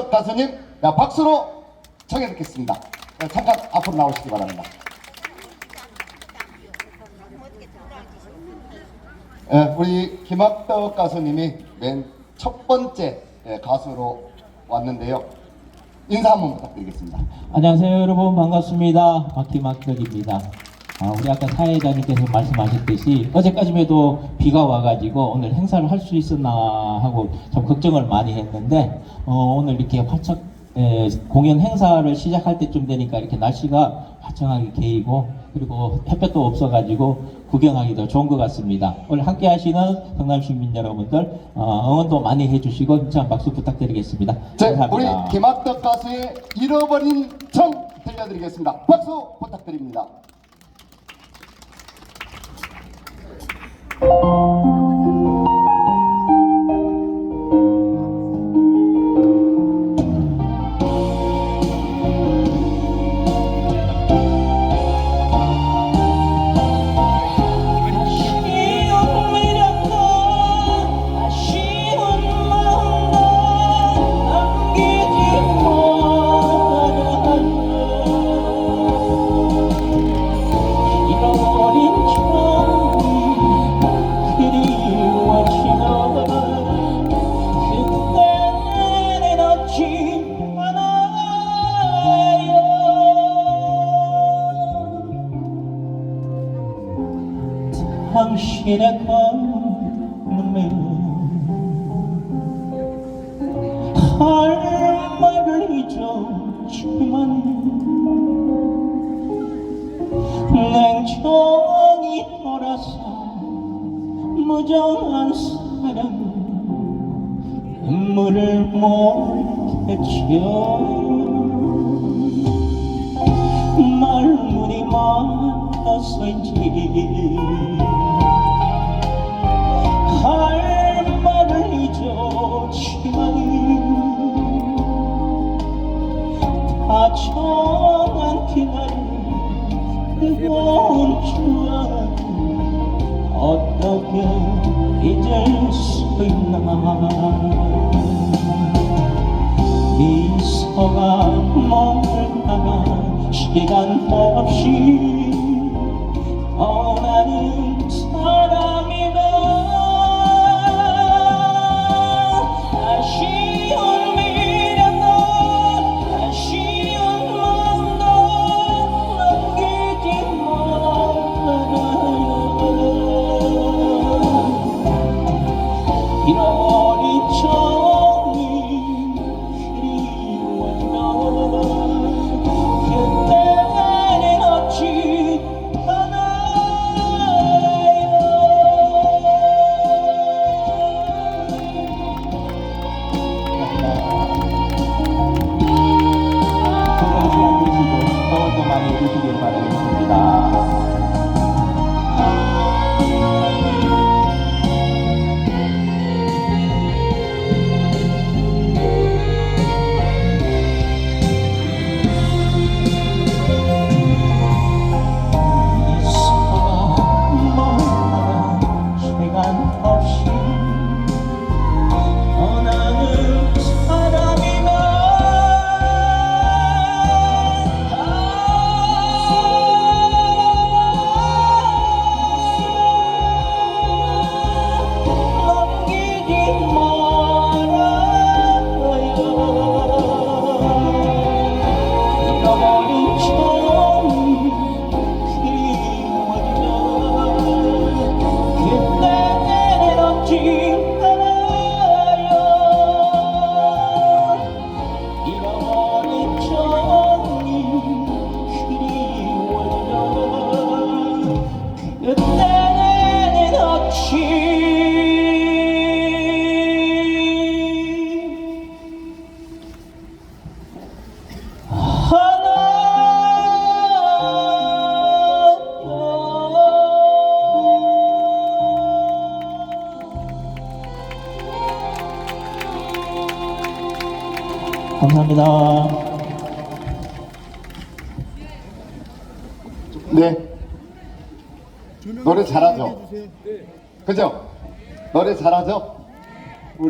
김학덕 가수님 자, 박수로 청해 듣겠습니다. 자, 잠깐 앞으로 나오시기 바랍니다. 예, 우리 김학덕 가수님이 맨 첫 번째 예, 가수로 왔는데요. 인사 한번 부탁드리겠습니다. 안녕하세요 여러분 반갑습니다 박희막덕입니다 아, 우리 아까 사회자님께서 말씀하셨듯이 어제까지만 해도 비가 와가지고 오늘 행사를 할 수 있었나 하고 좀 걱정을 많이 했는데 어, 오늘 이렇게 활짝 에, 공연 행사를 시작할 때쯤 되니까 이렇게 날씨가 화창하게 개이고 그리고 햇볕도 없어가지고 구경하기도 좋은 것 같습니다. 오늘 함께 하시는 경남 시민 여러분들 어, 응원도 많이 해주시고 힘찬 박수 부탁드리겠습니다. 자, 우리 감사합니다. 김학덕 가수의 잃어버린 정 들려드리겠습니다. 박수 부탁드립니다. 아 가슴에 할 말을 잊었지만 냉정히 돌아서 무정한 사랑 눈물을 몰겠죠 말문이 막혀서인지 뜨거운 추억 어떻게 잊을 수 있나 미소가 머물다가 시간 없이 감사합니다. 네. 노래 잘하죠? 그죠? 노래 잘하죠?